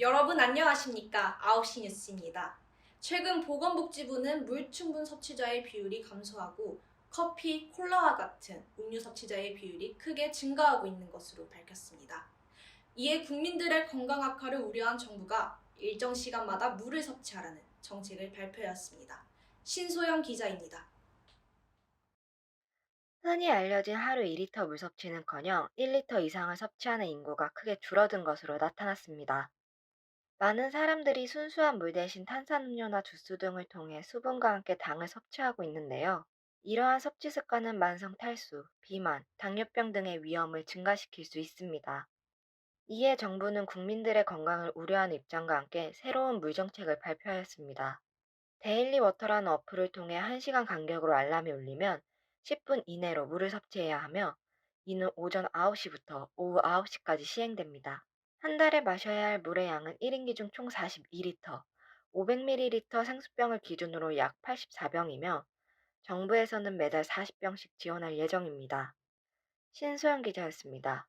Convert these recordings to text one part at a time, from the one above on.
여러분 안녕하십니까? 9시 뉴스입니다. 최근 보건복지부는 물 충분 섭취자의 비율이 감소하고 커피, 콜라와 같은 음료 섭취자의 비율이 크게 증가하고 있는 것으로 밝혔습니다. 이에 국민들의 건강 악화를 우려한 정부가 일정 시간마다 물을 섭취하라는 정책을 발표했습니다. 신소영 기자입니다. 흔히 알려진 하루 2리터 물 섭취는커녕 1리터 이상을 섭취하는 인구가 크게 줄어든 것으로 나타났습니다. 많은 사람들이 순수한 물 대신 탄산음료나 주스 등을 통해 수분과 함께 당을 섭취하고 있는데요. 이러한 섭취 습관은 만성 탈수, 비만, 당뇨병 등의 위험을 증가시킬 수 있습니다. 이에 정부는 국민들의 건강을 우려하는 입장과 함께 새로운 물 정책을 발표하였습니다. 데일리 워터라는 어플을 통해 1시간 간격으로 알람이 울리면 10분 이내로 물을 섭취해야 하며 이는 오전 9시부터 오후 9시까지 시행됩니다. 한 달에 마셔야 할 물의 양은 1인 기준 총 42리터, 500ml 생수병을 기준으로 약 84병이며 정부에서는 매달 40병씩 지원할 예정입니다. 신소영 기자였습니다.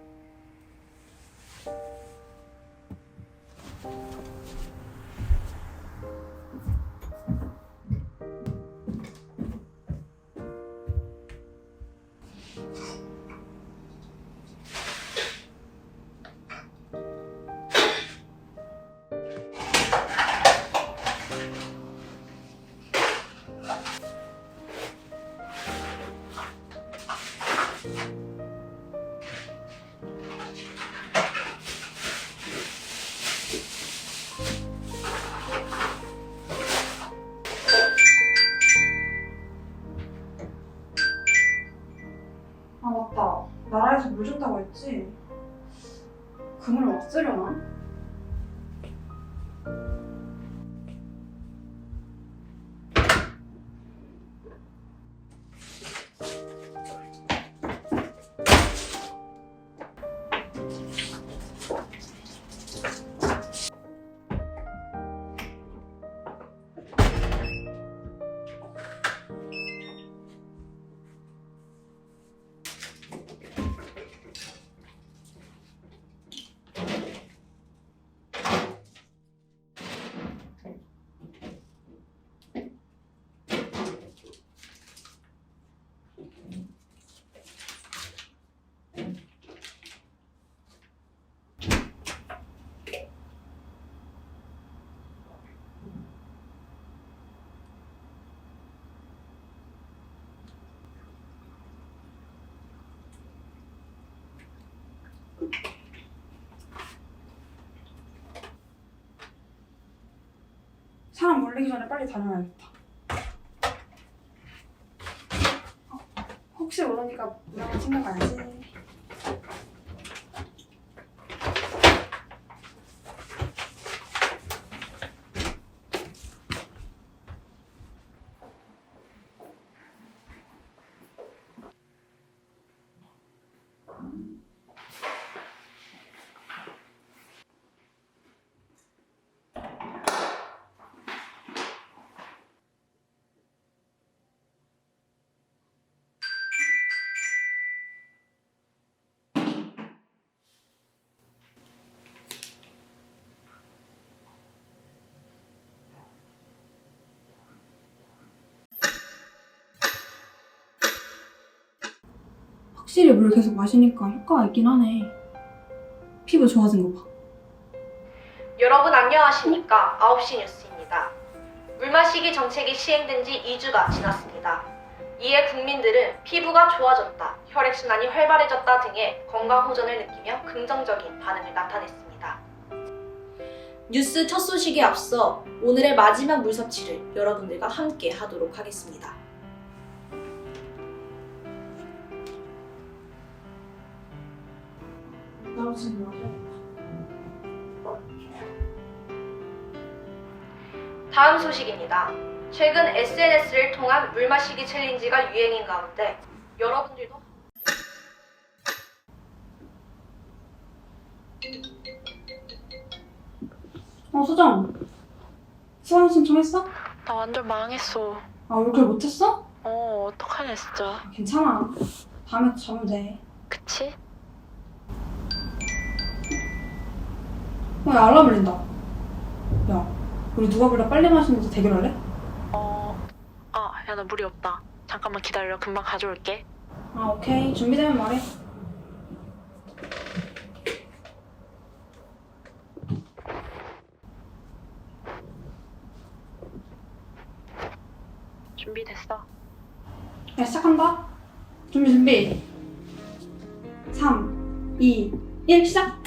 나라에서 물 준다고 했지. 그물 없으려나? 몰리기 전에 빨리 다녀야겠다. 어, 혹시 모르니까 물한번 챙겨가야지. 확실히 물 계속 마시니까 효과가 있긴 하네. 피부 좋아진 거 봐. 여러분 안녕하십니까? 9시 뉴스입니다. 물 마시기 정책이 시행된 지 2주가 지났습니다. 이에 국민들은 피부가 좋아졌다, 혈액순환이 활발해졌다 등의 건강 호전을 느끼며 긍정적인 반응을 나타냈습니다. 뉴스 첫 소식에 앞서 오늘의 마지막 물 섭취를 여러분들과 함께 하도록 하겠습니다. 음. 다음 소식입니다. 최근 SNS를 통한 물 마시기 챌린지가 유행인 가운데 여러분들도 어 수정 수강 신청했어? 나 완전 망했어. 아 올걸 못했어? 어, 어떡하냐, 진짜. 괜찮아 다음에 자면 돼 야, 알람 울린다. 야, 우리 누가 보다 빨리 마시는지 대결할래? 어, 아, 야, 나 물이 없다. 잠깐만 기다려. 금방 가져올게. 아, 오케이. 준비되면 말해. 준비됐어. 야, 시작한다. 준비, 준비. 3, 2, 1, 시작!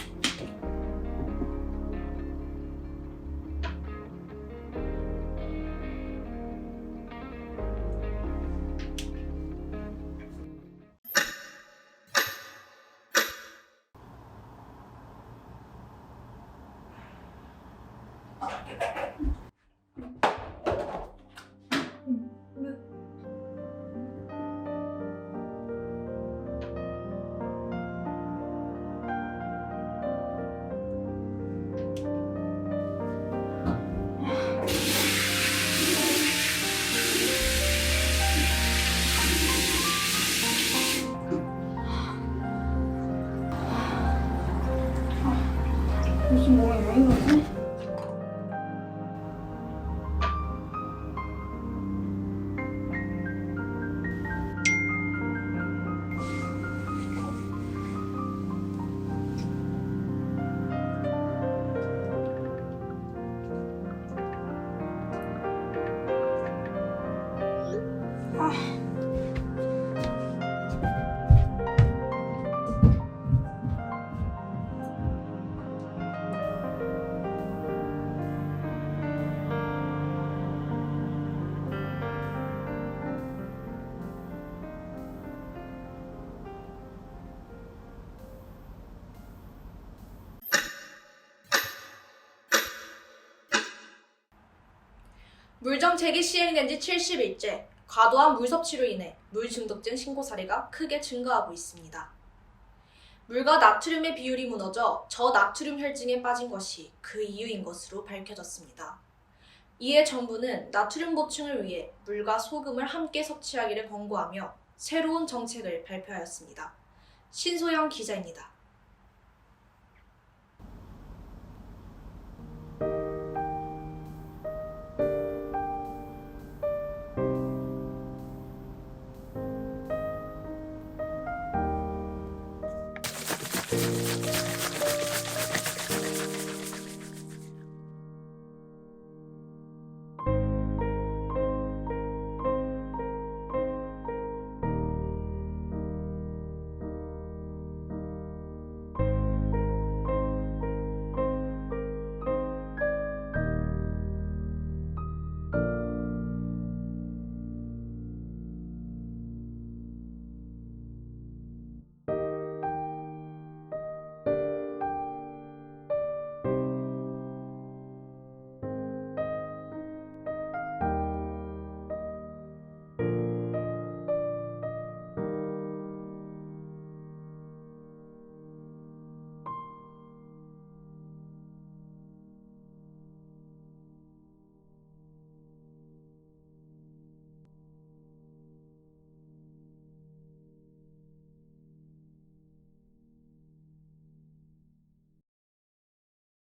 요즘 몸이 왜 이러지? 물 정책이 시행된 지 70일째, 과도한 물 섭취로 인해 물 중독증 신고 사례가 크게 증가하고 있습니다. 물과 나트륨의 비율이 무너져 저나트륨 혈증에 빠진 것이 그 이유인 것으로 밝혀졌습니다. 이에 정부는 나트륨 보충을 위해 물과 소금을 함께 섭취하기를 권고하며 새로운 정책을 발표하였습니다. 신소영 기자입니다.